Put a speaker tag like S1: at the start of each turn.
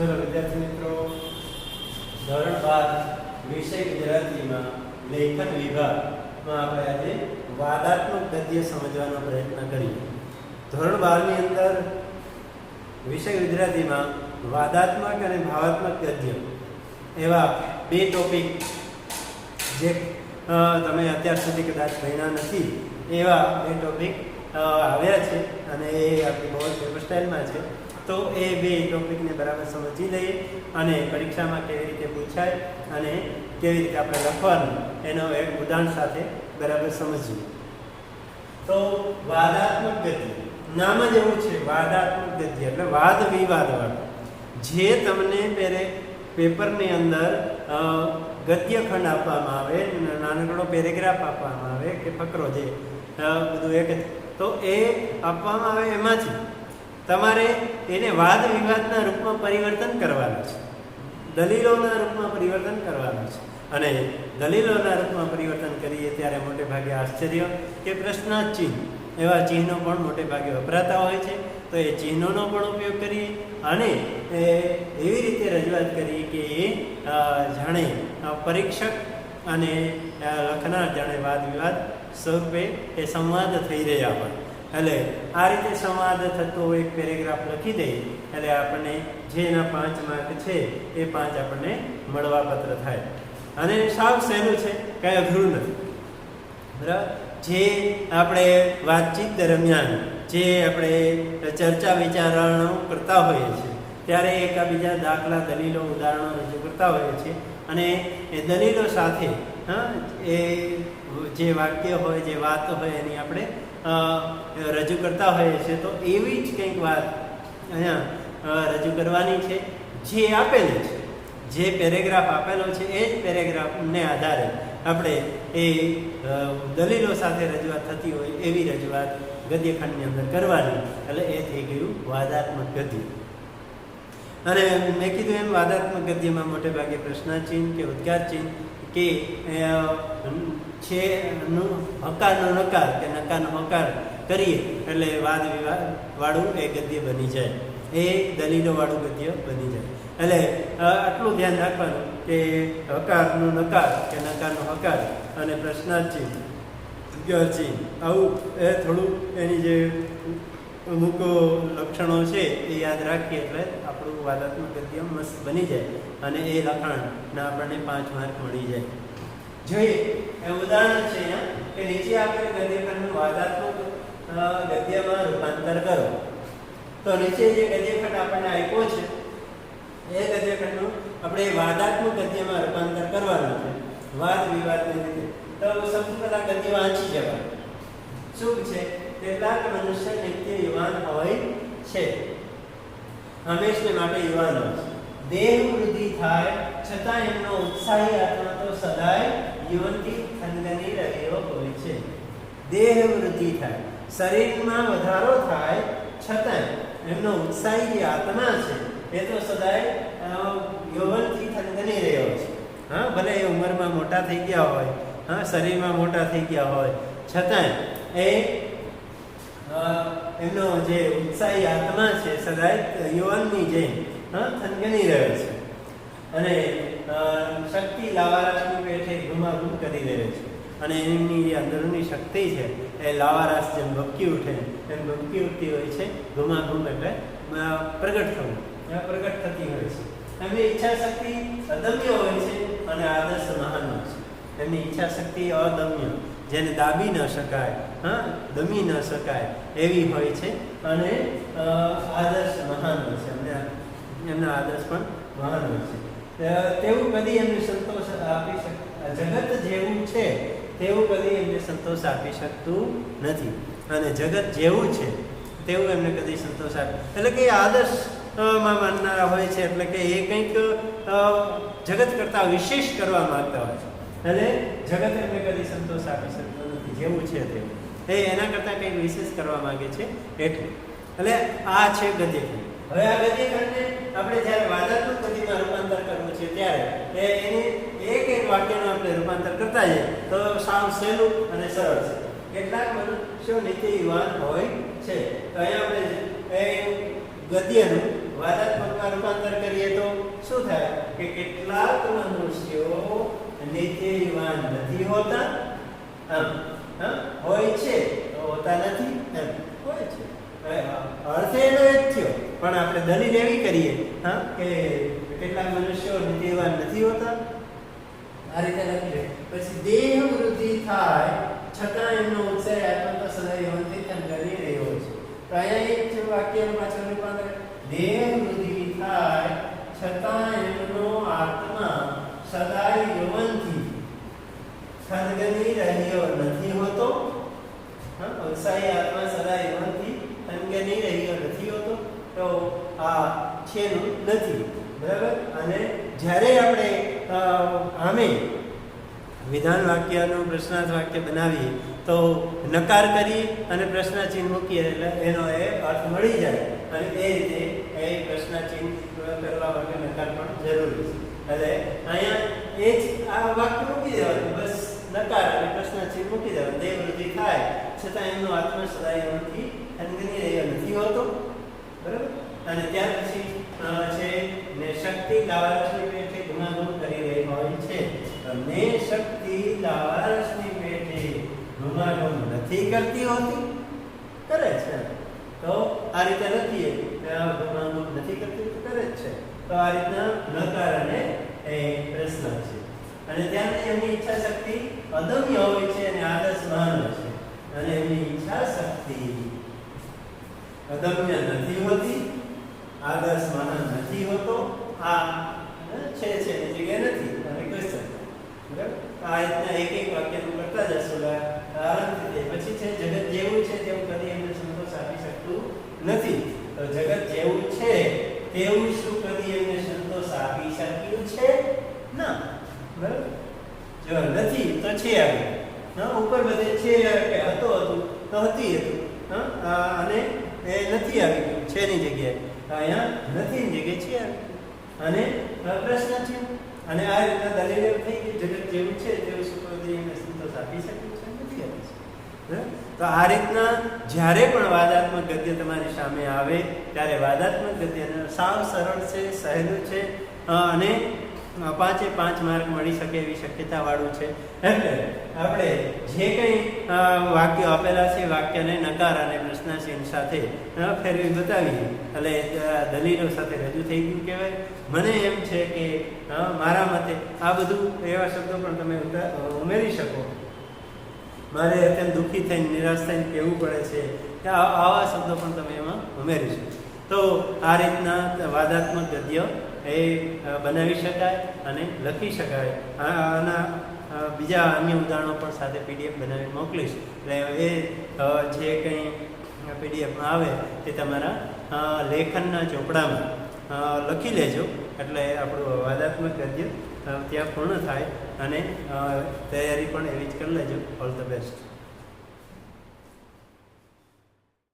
S1: ચલો વિદ્યાર્થી મિત્રો ધોરણ બાર, વિષય ગુજરાતીમાં લેખન વિભાગમાં આપણે આજે વાદાત્મક ગદ્ય સમજવાનો પ્રયત્ન કરીએ. ધોરણ બારની અંદર વિષય ગુજરાતીમાં વાદાત્મક અને ભાવાત્મક ગદ્ય એવા બે ટોપિક જે તમે અત્યાર સુધી કદાચ ભણ્યા નથી, એવા બે ટોપિક આવ્યા છે અને એ આપણી બહુ સ્ટાઇલમાં છે. તો એ બે ટોપિકને બરાબર સમજી લઈએ અને પરીક્ષામાં કેવી રીતે પૂછાય અને કેવી રીતે આપણે લખવાનું, એનો એક ઉદાહરણ સાથે બરાબર સમજીએ. તો વાદાત્મક ગદ્ય નામ જ એવું છે વાદાત્મક ગદ્ય એટલે વાદ વિવાદવાળું જે તમને પેરે પેપરની અંદર ગદ્યખંડ ખંડ આપવામાં આવે, નાનકડો પેરેગ્રાફ આપવામાં આવે કે ફકરો જે બધું એક. તો એ આપવામાં આવે એમાંથી. તમારે એને વાદ વિવાદના રૂપમાં પરિવર્તન કરવાનું છે. દલીલોના રૂપમાં પરિવર્તન કરવાનું છે. અને દલીલોના રૂપમાં પરિવર્તન કરીએ ત્યારે મોટે ભાગે આશ્ચર્ય કે પ્રશ્ન ચિહ્ન, એવા ચિહ્નો પણ મોટે ભાગે વપરાતા હોય છે. તો એ ચિહ્નોનો પણ ઉપયોગ કરીએ અને એવી રીતે રજૂઆત કરીએ કે એ જાણે પરીક્ષક અને લખનાર જાણે વાદ વિવાદ સ્વરૂપે એ સંવાદ થઈ રહ્યા હોય. એટલે આ રીતે સંવાદ થતો એક પેરેગ્રાફ લખી દઈએ એટલે આપણને જે એના પાંચ માર્ક છે, એ પાંચ આપણને મળવાપત્ર થાય. અને સાવ સહેલું છે, કાંઈ અઘરું નથી. બરાબર? જે આપણે વાતચીત દરમિયાન, જે આપણે ચર્ચા વિચારણાઓ કરતા હોઈએ છીએ, ત્યારે એકાબીજા દાખલા, દલીલો, ઉદાહરણો રજૂ કરતા હોઈએ છીએ. અને એ દલીલો સાથે, હા, એ જે વાક્ય હોય, જે વાત હોય, એની આપણે રજૂ કરતા હોઈએ છીએ. તો એવી જ કંઈક વાત અહીંયા રજૂ કરવાની છે. જે આપેલી છે, જે પેરેગ્રાફ આપેલો છે, એ જ પેરેગ્રાફને આધારે આપણે એ દલીલો સાથે રજૂઆત થતી હોય એવી રજૂઆત ગદ્યખંડની અંદર કરવાની. એટલે એ થઈ ગયું વાદાત્મક ગદ્ય. અને મેં કીધું એમ વાદાત્મક ગદ્યમાં મોટે ભાગે પ્રશ્નાચિહ્ન કે ઉદ્ગાર ચિહ્ન કે છે હકારનો નકાર કે નકારનો હકાર કરીએ, એટલે વાદ વિવાદ વાળું એ ગદ્ય બની જાય. એ દલીલો વાળું ગદ્ય બની જાય. એટલે આટલું ધ્યાન રાખવાનું કે હકારનો નકાર કે નકારનો હકાર અને પ્રશ્નાર્થી આવું એ થોડું એની જે અમુક લક્ષણો છે એ યાદ રાખીએ એટલે આપણું વાદાત્મક ગદ્ય મસ્ત બની જાય અને એ લખાણના આપણને પાંચ માર્ક મળી જાય. જોઈએ એ ઉદાહરણ છે કે નીચે આપણે ગદ્યખંડનું વાદાત્મક ગદ્યમાં રૂપાંતર કરો. તો નીચે જે ગદ્યખંડ આપણને આપ્યો છે, એ ગદ્યખંડનું આપણે વાદાત્મક ગદ્યમાં રૂપાંતર કરવાનું છે. વાદ વિવાદની રીતે. તો સૌથી પહેલાં ગદ્ય વાંચી જવાનું શું છે? કેટલાક મનુષ્ય નિત્ય યુવાન હોય છે. હંમેશને માટે યુવાન દેહ વૃદ્ધિ થાય, છતાં એમનો ઉત્સાહી આત્મા તો સદાય યુવનથી થનગની રહ્યો હોય છે. દેહ વૃદ્ધિ થાય, શરીરમાં વધારો થાય, છતાં એમનો ઉત્સાહી જે આત્મા છે, એ તો સદાય યૌવનથી થનગની રહ્યો છે. હા, ભલે એ ઉંમરમાં મોટા થઈ ગયા હોય, હા, શરીરમાં મોટા થઈ ગયા હોય, છતાં એ એમનો જે ઉત્સાહી આત્મા છે, સદાય યુવાનની જેમ થનગની રહ્યો છે. અને શક્તિ લાવારસની પેઠે ઘુમાઘૂમ કરી રહે છે. અને એમની જે અંદરની શક્તિ છે, એ લાવારસ જેમ ભબકી ઉઠે, એમ ભબકી ઉઠતી હોય છે ઘુમાઘૂમ એટલે પ્રગટ થવું પ્રગટ થતી હોય છે. એમની ઈચ્છા શક્તિ અદમ્ય હોય છે અને આદર્શ મહાન હોય છે. એમની ઈચ્છા શક્તિ અદમ્ય. જેને દાબી ન શકાય, હા, દમી ન શકાય, એવી હોય છે. અને આદર્શ મહાન હોય છે. એમને, એમના આદર્શ પણ મહાન હોય છે. તેવું કદી એમને સંતોષ આપી શક, જગત જેવું છે, તેવું કદી એમને સંતોષ આપી શકતું નથી. અને જગત જેવું છે, તેવું એમને કદી સંતોષ આપે એટલે કે આદર્શમાં માનનારા હોય છે. એટલે કે એ કંઈક જગત કરતાં વિશેષ કરવા માંગતા હોય છે. એટલે જગત એમને કદી સંતોષ આપી શકતો નથી, જેવું છે તેવું એ એના કરતાં કંઈક વિશેષ કરવા માંગે છે? એટલું. એટલે આ છે ગદ્યખંડ. હવે આ ગદ્યખંડને આપણે જ્યારે વાદાત્મક ગદ્યમાં રૂપાંતર કરવું છે ત્યારે એ એને એક એક વાક્યનું આપણે રૂપાંતર કરતા જઈએ, તો સાવ સહેલું અને સરળ છે. કેટલાક મનુષ્યો નીતિ યુવાન હોય છે. તો અહીંયા આપણે એ ગદ્યનું વાદાત્મકમાં રૂપાંતર કરીએ તો શું થાય? કે કેટલાક મનુષ્યો નીતિવાન નથી હોતા આમ હોય છે, તો હોતા નથી એમ, હોય છે. અર્થ એનો એ જ થયો, પણ આપણે દલીલ એવી કરીએ, હા, કે કેટલાક મનુષ્યો નીતિવાન નથી હોતા? આ રીતે લખી લે. પછી દેહ વૃદ્ધિ થાય, છતાં એમનો ઉત્સાહ આત્મા તો સદાય યવનથી તેમ ગણી રહ્યો છે. તો અહીંયા એક છે વાક્યનું પાછળ રૂપાંતર દેહ વૃદ્ધિ થાય, છતાં એમનો આત્મા સદાય યવનથી થનગની રહ્યો નથી હોતો. ઉત્સાહી આત્મા સદાય યવનથી ખંડગની રહ્યો નથી હોતો. તો આ છેનું નથી. બરાબર? અને જ્યારે આપણે આમે વિધાન વાક્યનું પ્રશ્નાર્થ વાક્ય બનાવીએ, તો નકાર કરી અને પ્રશ્નચિહ્ન મૂકીએ, એટલે એનો એ અર્થ મળી જાય. અને એ રીતે એ પ્રશ્નચિહ્ન કરવા માટે નકાર પણ જરૂરી છે. એટલે અહીંયા એ જ આ વાક્ય મૂકી દેવાનું. બસ. નકાર અને પ્રશ્નાચિહ્ન મૂકી દેવાનું દેવ વૃદ્ધિ થાય, છતાં એમનો આત્મા સદાય એમાંથી અનગની રહ્યો નથી હોતો. બરાબર? અને ત્યાર પછી છે, ને શક્તિ લાવારસની પેઠે ગુણાગુણ કરી રહી હોય છે. ને શક્તિ લાવારસની પેઠે ગુણાગુણ નથી કરતી હોતી. કરે છે. તો આ રીતે લખીએ ગુણાગુણ નથી કરતી, તો કરે જ છે. તો આ રીતના નકાર અને એ પ્રશ્ન છે. અને ત્યાંથી એમની ઈચ્છા શક્તિ અદમ્ય હોય છે અને આદર્શ મહાન હોય છે. અને એમની ઈચ્છા શક્તિ અદમ્ય નથી હોતી, આદર્શ મહાન નથી હોતો. આ છે છે એ જગ્યાએ નથી. અને ક્વેશ્ચન બરાબર? આ રીતના એક એક વાક્યનું કરતા જશું આરામથી પછી છે, જગત જેવું છે તેવું કદી એમને સંતોષ આપી શકતું નથી. તો જગત જેવું છે તેવું શું કદી એમને સંતોષ આપી શક્યું છે? ના. નથી, તો છે હા, ઉપર બધે છે કે હતો હતું, તો હતી હતું. હા અને એ નથી આવી ગયું છે ની જગ્યાએ અહીંયા નથી ની જગ્યાએ છે અને પ્રશ્ન છે, અને આ રીતના દલીલ થઈ ગઈ, જગત જેવું છે તેવું એમને સંતોષ આપી શકે છે, નથી આપી શકતું તો આ રીતના જ્યારે પણ વાદાત્મક ગદ્ય તમારી સામે આવે, ત્યારે વાદાત્મક ગદ્યને સાવ સરળ છે, સહેલું છે અને પાંચે પાંચ માર્ક મળી શકે એવી શક્યતાવાળું છે. એટલે આપણે જે કંઈ વાક્યો આપેલા છે, વાક્યને નકાર અને પ્રશ્નાચિહ્ન સાથે ફેરવી બતાવીએ. એટલે દલીલો સાથે રજૂ થઈ ગયું કહેવાય. મને એમ છે કે મારા મતે આ બધું એવા શબ્દો પણ તમે ઉમેરી શકો. મારે અત્યંત દુઃખી થઈને, નિરાશ થઈને કહેવું પડે છે કે આવા શબ્દો પણ તમે એમાં ઉમેરી શકો. તો આ રીતના વાદાત્મક ગદ્ય એ બનાવી શકાય અને લખી શકાય. આના બીજા અન્ય ઉદાહરણો પણ સાથે પીડીએફ બનાવી મોકલીશ. એટલે એ જે કંઈ પીડીએફમાં આવે તે તમારા લેખનના ચોપડામાં લખી લેજો. એટલે આપણું વાદાત્મક ગદ્ય ત્યાં પૂર્ણ થાય અને તૈયારી પણ એવી જ કરી લેજો. All the best